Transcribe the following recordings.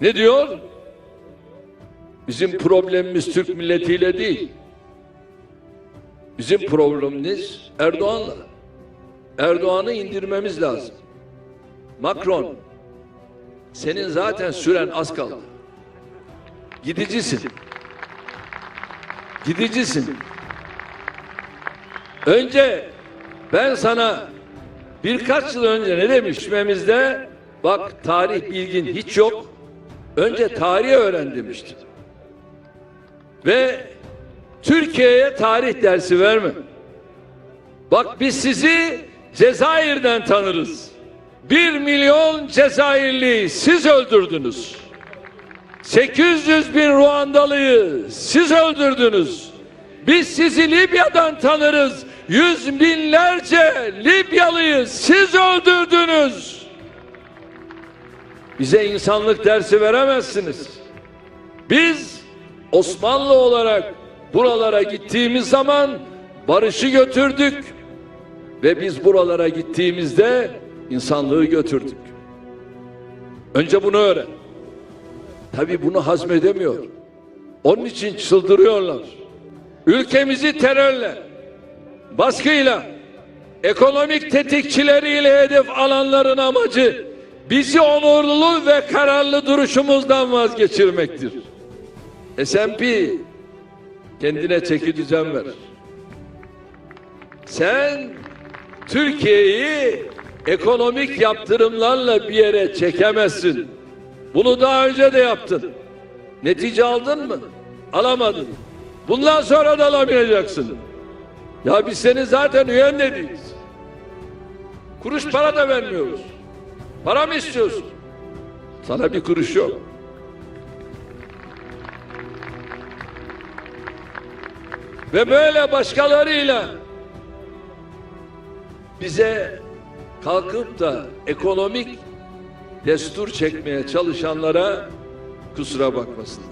Ne diyor? Bizim problemimiz Türk milletiyle değil. Bizim problemimiz Erdoğan'la. Erdoğan'ı indirmemiz lazım. Macron, senin zaten süren az kaldı. Gidicisin. Gidicisin. Önce ben sana birkaç yıl önce ne demişmemizde bak tarih bilgin hiç yok. Önce tarihi öğren demiştim. Ve Türkiye'ye tarih dersi verme. Bak biz sizi Cezayir'den tanırız. Bir milyon Cezayirli siz öldürdünüz. 800 bin Ruandalıyı siz öldürdünüz. Biz sizi Libya'dan tanırız. Yüz binlerce Libyalıyı siz öldürdünüz. Bize insanlık dersi veremezsiniz. Biz Osmanlı olarak buralara gittiğimiz zaman barışı götürdük ve biz buralara gittiğimizde insanlığı götürdük. Önce bunu öğren. Tabi bunu hazmedemiyor. Onun için çıldırıyorlar. Ülkemizi terörle, baskıyla, ekonomik tetikçileriyle hedef alanların amacı bizi onurlu ve kararlı duruşumuzdan vazgeçirmektir. S&P kendine çeki düzen ver. Sen Türkiye'yi ekonomik yaptırımlarla bir yere çekemezsin. Bunu daha önce de yaptın. Netice aldın mı? Alamadın. Bundan sonra da alamayacaksın. Ya biz senin zaten üyen de değiliz. Kuruş para da vermiyoruz. Para mı istiyorsun? Sana bir kuruş yok. Ve böyle başkalarıyla bize kalkıp da ekonomik destur çekmeye çalışanlara kusura bakmasınlar.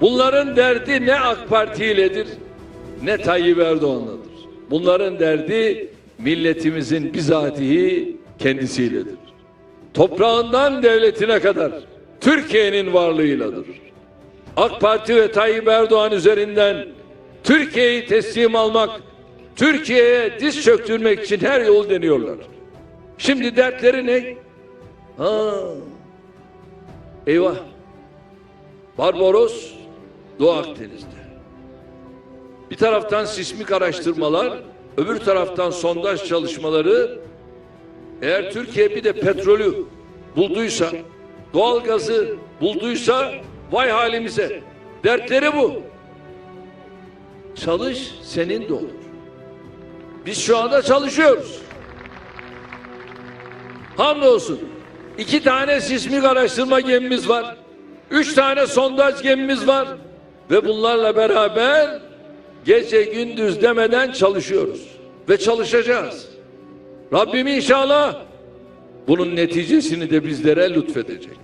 Bunların derdi ne AK Parti iledir ne Tayyip Erdoğan'ladır. Bunların derdi milletimizin bizatihi kendisiyledir. Toprağından devletine kadar Türkiye'nin varlığıyladır. AK Parti ve Tayyip Erdoğan üzerinden Türkiye'yi teslim almak, Türkiye'ye diz çöktürmek için her yol deniyorlar. Şimdi dertleri ne? Ha. Eyvah. Barbaros Doğu Akdeniz'de. Bir taraftan sismik araştırmalar, öbür taraftan sondaj çalışmaları. Eğer Türkiye bir de petrolü bulduysa, doğalgazı bulduysa vay halimize. Dertleri bu. Çalış senin de olur. Biz şu anda çalışıyoruz. Hamdolsun. iki tane sismik araştırma gemimiz var. Üç tane sondaj gemimiz var. Ve bunlarla beraber gece gündüz demeden çalışıyoruz. Ve çalışacağız. Rabbim inşallah bunun neticesini de bizlere lütfedecek.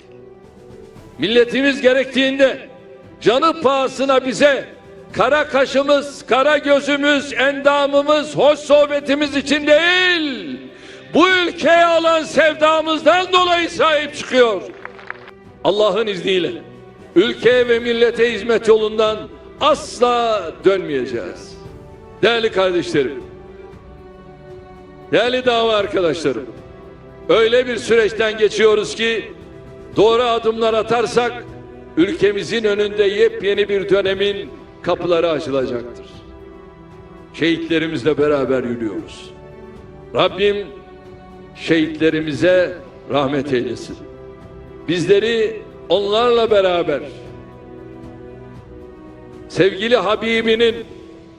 Milletimiz gerektiğinde canı pahasına bize kara kaşımız, kara gözümüz, endamımız, hoş sohbetimiz için değil, bu ülkeye olan sevdamızdan dolayı sahip çıkıyor. Allah'ın izniyle ülkeye ve millete hizmet yolundan asla dönmeyeceğiz. Değerli kardeşlerim, değerli dava arkadaşlarım, öyle bir süreçten geçiyoruz ki doğru adımlar atarsak ülkemizin önünde yepyeni bir dönemin kapıları açılacaktır. Şehitlerimizle beraber yürüyoruz. Rabbim şehitlerimize rahmet eylesin. Bizleri onlarla beraber sevgili Habibinin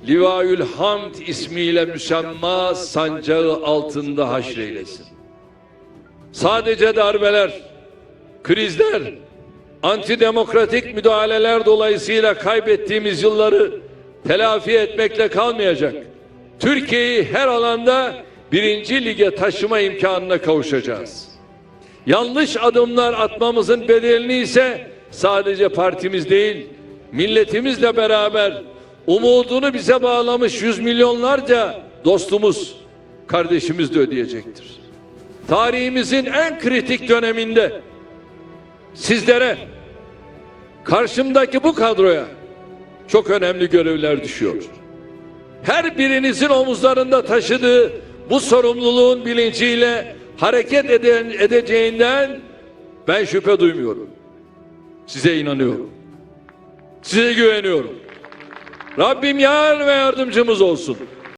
Livaül Hamd ismiyle müsemma sancağı altında haşreylesin. Sadece darbeler, krizler, antidemokratik müdahaleler dolayısıyla kaybettiğimiz yılları telafi etmekle kalmayacak. Türkiye'yi her alanda birinci lige taşıma imkanına kavuşacağız. Yanlış adımlar atmamızın bedelini ise sadece partimiz değil, milletimizle beraber umudunu bize bağlamış yüz milyonlarca dostumuz, kardeşimiz de ödeyecektir. Tarihimizin en kritik döneminde sizlere, karşımdaki bu kadroya çok önemli görevler düşüyor. Her birinizin omuzlarında taşıdığı bu sorumluluğun bilinciyle hareket eden, edeceğinden ben şüphe duymuyorum. Size inanıyorum. Size güveniyorum. Rabbim yar ve yardımcımız olsun.